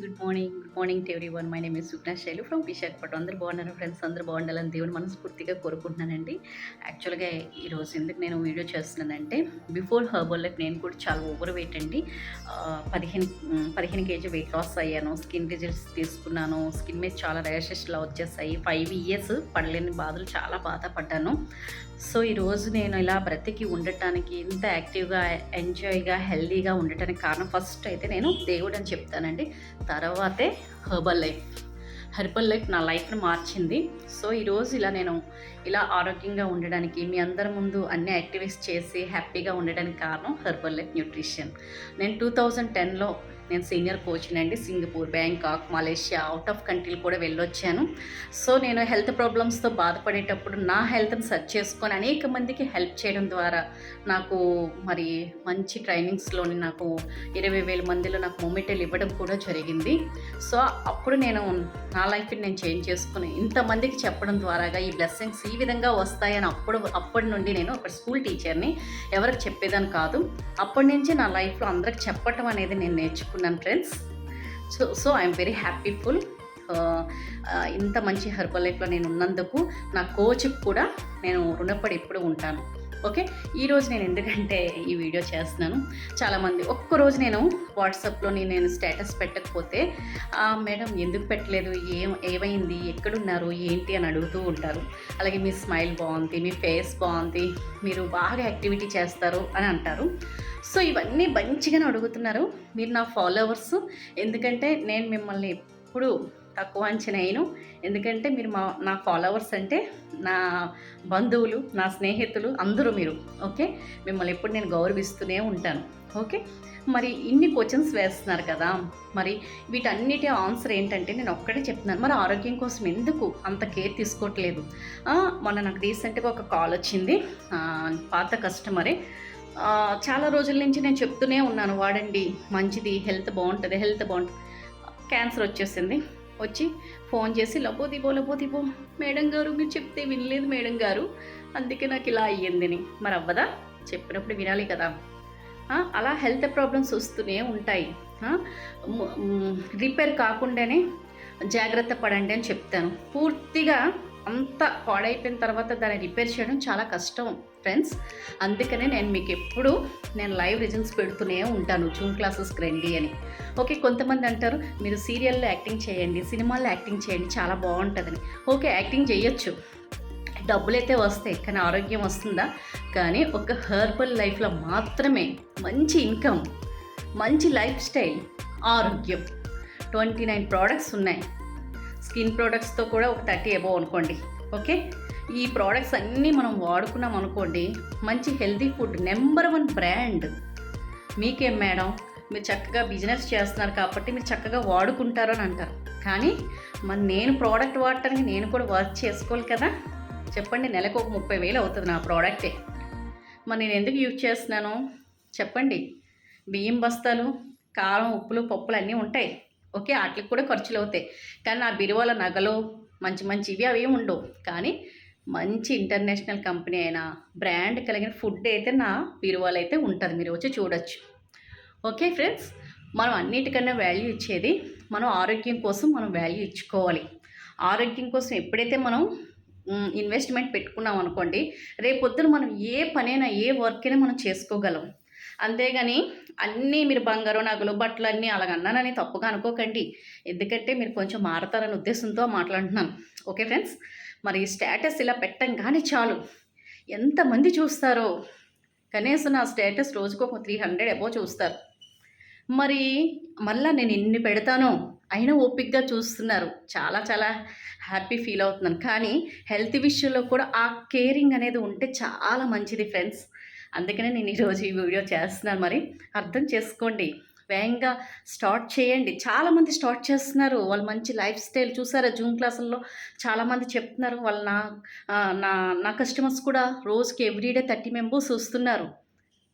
Good morning good morning to everyone my name is Sugna Shailu from Visakhapatnam అందరూ బాగున్నారు friends అందరూ బాగుండాలని దేవుని మనస్ఫూర్తిగా కోరుకుంటున్నానండి. యాక్చువల్గా ఈరోజు ఎందుకు నేను వీడియో చేస్తున్నానంటే బిఫోర్ హర్బల్ లైఫ్ నేను కూడా చాలా ఓవర్ వెయిట్ అండి పదిహేను పదిహేను కేజీ వెయిట్ లాస్ అయ్యాను. స్కిన్ రిజల్ట్స్ తీసుకున్నాను. స్కిన్ మీద చాలా ర్యాషెస్లా వచ్చేసాయి. ఫైవ్ ఇయర్స్ పడలేని బాధలు చాలా బాధపడ్డాను. సో ఈరోజు నేను ఇలా బ్రతికి ఉండటానికి ఇంత యాక్టివ్గా ఎంజాయ్గా హెల్దీగా ఉండటానికి కారణం ఫస్ట్ అయితే నేను దేవుడు అని చెప్తానండి. తర్వాతే హర్బల్ లైఫ్. హెర్బల్ లైఫ్ నా లైఫ్ను మార్చింది. సో ఈరోజు ఇలా నేను ఇలా ఆరోగ్యంగా ఉండడానికి మీ అందరి ముందు అన్ని యాక్టివేట్స్ చేసి హ్యాపీగా ఉండడానికి కారణం హెర్బల్ లైఫ్ న్యూట్రిషన్. నేను టూ థౌజండ్ టెన్లో నేను సీనియర్ కోచ్ని అండి Singapore Bangkok Malaysia out of కంట్రీలు కూడా వెళ్ళొచ్చాను. సో నేను హెల్త్ ప్రాబ్లమ్స్తో బాధపడేటప్పుడు నా హెల్త్ని సెర్చ్ చేసుకొని అనేక మందికి హెల్ప్ చేయడం ద్వారా నాకు మరి మంచి ట్రైనింగ్స్లోని నాకు ఇరవై వేల మందిలో నాకు మొమెంటల్ ఇవ్వడం కూడా జరిగింది. సో అప్పుడు నేను నా లైఫ్ని నేను చేంజ్ చేసుకుని ఇంతమందికి చెప్పడం ద్వారాగా ఈ బ్లెస్సింగ్స్ ఈ విధంగా వస్తాయని అప్పుడు అప్పటి నుండి నేను ఒక స్కూల్ టీచర్ని ఎవరికి చెప్పేదాన్ని కాదు. అప్పటి నుంచి నా లైఫ్లో అందరికి చెప్పటం అనేది నేను నేర్చుకున్నాను. Friends so so I'm very happyful ఇంత మంచి హెర్బల్ లైఫ్లో నేను ఉన్నందుకు నా కోచ్కి కూడా నేను రుణపడి ఎప్పుడు ఉంటాను. ఓకే ఈరోజు నేను ఎందుకంటే ఈ వీడియో చేస్తున్నాను? చాలామంది ఒక్కరోజు నేను వాట్సాప్లో నేను స్టేటస్ పెట్టకపోతే మేడం ఎందుకు పెట్టలేదు? ఏం ఏమైంది? ఎక్కడున్నారు? ఏంటి? అని అడుగుతూ ఉంటారు. అలాగే మీ స్మైల్ బాగుంది మీ ఫేస్ బాగుంది మీరు బాగా యాక్టివిటీ చేస్తారు అని అంటారు. సో ఇవన్నీ మంచిగానే అడుగుతున్నారు. మీరు నా ఫాలోవర్స్. ఎందుకంటే నేను మిమ్మల్ని ఎప్పుడు తక్కువ అంచనా ఎందుకంటే మీరు మా నా ఫాలోవర్స్ అంటే నా బంధువులు నా స్నేహితులు అందరూ మీరు. ఓకే? మిమ్మల్ని ఎప్పుడు నేను గౌరవిస్తూనే ఉంటాను. ఓకే? మరి ఇన్ని క్వశ్చన్స్ వేస్తున్నారు కదా. మరి వీటన్నిటి ఆన్సర్ ఏంటంటే నేను ఒక్కడే చెప్తున్నాను. మరి ఆరోగ్యం కోసం ఎందుకు అంత కేర్ తీసుకోవట్లేదు? మొన్న నాకు రీసెంట్గా ఒక కాల్ వచ్చింది. పాత కస్టమరే చాలా రోజుల నుంచి నేను చెప్తూనే ఉన్నాను వాడండి మంచిది హెల్త్ బాగుంటుంది హెల్త్ బాగుంటుంది క్యాన్సర్ వచ్చేసింది. వచ్చి ఫోన్ చేసి లబో దిబో లబో దిబో మేడం గారు మీరు చెప్తే వినలేదు మేడం గారు అందుకే నాకు ఇలా అయ్యిందని మరి అవ్వదా? చెప్పినప్పుడు వినాలి కదా. అలా హెల్త్ ప్రాబ్లమ్స్ వస్తూనే ఉంటాయి. రిపేర్ కాకుండానే జాగ్రత్త పడండి అని చెప్తాను. పూర్తిగా అంత పాడైపోయిన తర్వాత దాన్ని రిపేర్ చేయడం చాలా కష్టం ఫ్రెండ్స్. అందుకనే నేను మీకు ఎప్పుడు నేను లైవ్ రిజల్ట్స్ పెడుతూనే ఉంటాను జూమ్ క్లాసెస్కి రండి అని. ఓకే కొంతమంది అంటారు మీరు సీరియల్లో యాక్టింగ్ చేయండి సినిమాల్లో యాక్టింగ్ చేయండి చాలా బాగుంటుందని. ఓకే యాక్టింగ్ చేయొచ్చు. డబ్బులైతే వస్తాయి కానీ ఆరోగ్యం వస్తుందా? కానీ ఒక హెర్బల్ లైఫ్లో మాత్రమే మంచి ఇన్కమ్ మంచి లైఫ్ స్టైల్ ఆరోగ్యం. ట్వంటీ నైన్ ప్రోడక్ట్స్ ఉన్నాయి. స్కిన్ ప్రోడక్ట్స్తో కూడా ఒక థర్టీ అబోవ్ అనుకోండి ఓకే? ఈ ప్రోడక్ట్స్ అన్నీ మనం వాడుకున్నాం అనుకోండి మంచి healthy food number one brand. మీకేం మేడం? మీరు చక్కగా బిజినెస్ చేస్తున్నారు కాబట్టి మీరు చక్కగా వాడుకుంటారు అని అంటారు. కానీ మరి నేను ప్రోడక్ట్ వాడటానికి నేను కూడా వర్క్ చేసుకోవాలి కదా? చెప్పండి నెలకు ఒక ముప్పై వేలు అవుతుంది నా ప్రోడక్టే మరి నేను ఎందుకు యూజ్ చేస్తున్నాను? చెప్పండి. బియ్యం బస్తాలు కారం ఉప్పులు పప్పులు అన్నీ ఉంటాయి. ఓకే? వాటికి కూడా ఖర్చులు అవుతాయి. కానీ నా బిరువాల నగలు మంచి మంచి ఇవి అవి ఉండవు. కానీ మంచి ఇంటర్నేషనల్ కంపెనీ అయినా బ్రాండ్ కలిగిన ఫుడ్ అయితే నా బిరువాలు అయితే ఉంటుంది. మీరు వచ్చి చూడొచ్చు. Okay friends? మనం అన్నిటికన్నా వాల్యూ ఇచ్చేది మనం ఆరోగ్యం కోసం మనం వాల్యూ ఇచ్చుకోవాలి. ఆరోగ్యం కోసం ఎప్పుడైతే మనం ఇన్వెస్ట్మెంట్ పెట్టుకున్నాం అనుకోండి రేపొద్దున మనం ఏ పనైనా ఏ వర్క్ అయినా మనం చేసుకోగలం. అంతేగాని అన్నీ మీరు బంగారు నగలు బట్టలు అన్నీ అలాగన్నానని తప్పుగా అనుకోకండి. ఎందుకంటే మీరు కొంచెం మారతారని ఉద్దేశంతో మాట్లాడుతున్నాను. Okay friends? మరి స్టేటస్ ఇలా పెట్టంగానే చాలు. ఎంతమంది చూస్తారో? కనీసం నా స్టేటస్ రోజుకు ఒక త్రీ హండ్రెడ్ అబో చూస్తారు. మరి మళ్ళా నేను ఎన్ని పెడతానో? అయినా ఓపిక్గా చూస్తున్నారు. చాలా చాలా హ్యాపీ ఫీల్ అవుతున్నాను. కానీ హెల్త్ విషయంలో కూడా ఆ కేరింగ్ అనేది ఉంటే చాలా మంచిది ఫ్రెండ్స్. అందుకనే నేను ఈరోజు ఈ వీడియో చేస్తున్నాను. మరి అర్థం చేసుకోండి. వేగంగా స్టార్ట్ చేయండి. చాలామంది స్టార్ట్ చేస్తున్నారు. వాళ్ళు మంచి లైఫ్ స్టైల్ చూసారా? జూమ్ క్లాసుల్లో చాలామంది చెప్తున్నారు. వాళ్ళ నా నా నా కస్టమర్స్ కూడా రోజుకి ఎవ్రీడే థర్టీ మెంబర్స్ వస్తున్నారు.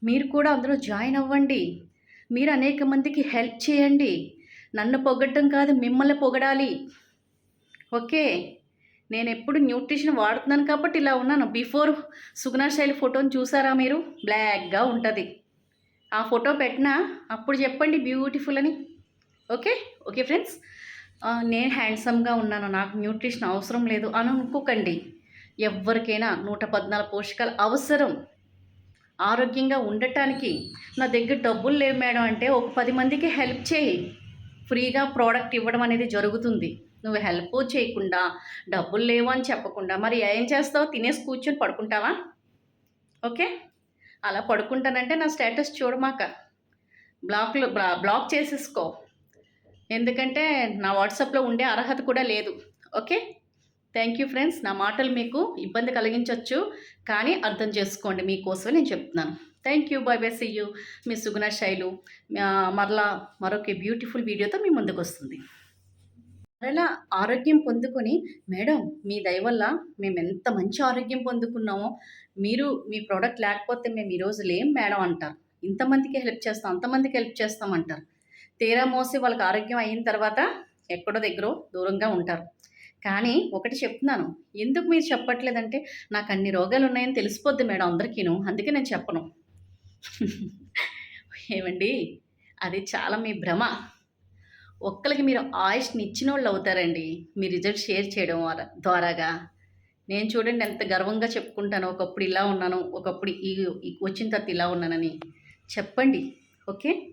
మీరు కూడా అందులో జాయిన్ అవ్వండి. మీరు అనేక మందికి హెల్ప్ చేయండి. నన్ను పొగడ్డం కాదు మిమ్మల్ని పొగడాలి. ఓకే? నేను ఎప్పుడు న్యూట్రిషన్ వాడుతున్నాను కాబట్టి ఇలా ఉన్నాను. బిఫోర్ సుగుణ శైలి ఫోటోని చూసారా మీరు? బ్లాక్గా ఉంటుంది. ఆ ఫోటో పెట్టినా అప్పుడు చెప్పండి బ్యూటిఫుల్ అని. ఓకే? Okay friends? నేను హ్యాండ్సమ్గా ఉన్నాను. నాకు న్యూట్రిషన్ అవసరం లేదు. అని అనుకోకండి. ఎవరికైనా నూట పద్నాలుగు పోషకాలు అవసరం. ఆరోగ్యంగా ఉండటానికి నా దగ్గర డబ్బులు లేవు మేడం అంటే ఒక పది మందికి హెల్ప్ చేయి. ఫ్రీగా ప్రోడక్ట్ ఇవ్వడం అనేది జరుగుతుంది. నువ్వు హెల్ప్ చేయకుండా డబ్బులు లేవు అని చెప్పకుండా మరి ఏం చేస్తావు? తినేసి కూర్చొని పడుకుంటావా? ఓకే? అలా పడుకుంటానంటే నా స్టేటస్ చూడమాక. బ్లాక్లో బ్లా- బ్లాక్ చేసేసుకో. ఎందుకంటే నా వాట్సాప్లో ఉండే అర్హత కూడా లేదు. ఓకే? Thank you friends. నా మాటలు మీకు ఇబ్బంది కలిగించవచ్చు కానీ అర్థం చేసుకోండి. మీకోసమే నేను చెప్తున్నాను. Thank you. Bye bye. See you. మీ సుగుణ శైలు. మరలా మరొక బ్యూటిఫుల్ వీడియోతో మీ ముందుకు వస్తుంది. మరలా ఆరోగ్యం పొందుకొని మేడం మీ దయ వల్ల మేము ఎంత మంచి ఆరోగ్యం పొందుకున్నామో మీరు మీ ప్రోడక్ట్ లేకపోతే మేము ఈరోజు లేం మేడం అంటారు. ఇంతమందికి హెల్ప్ చేస్తాం అంతమందికి హెల్ప్ చేస్తాం అంటారు. తీరా మోసి వాళ్ళకి ఆరోగ్యం అయిన తర్వాత ఎక్కడో దగ్గర దూరంగా ఉంటారు. కానీ ఒకటి చెప్తున్నాను ఎందుకు మీరు చెప్పట్లేదంటే నాకు అన్ని రోగాలు ఉన్నాయని తెలిసిపోద్ది మేడం అందరికీను అందుకే నేను చెప్పను. ఏమండి? అది చాలా మీ భ్రమ. ఒక్కరికి మీరు ఆయుష్ని ఇచ్చిన వాళ్ళు అవుతారండి. మీ రిజల్ట్ షేర్ చేయడం ద్వారా- ద్వారాగా. నేను చూడండి ఎంత గర్వంగా చెప్పుకుంటాను. ఒకప్పుడు ఇలా ఉన్నాను. ఒకప్పుడు ఈ- వచ్చిన తర్వాత ఇలా ఉన్నానని. చెప్పండి. ఓకే?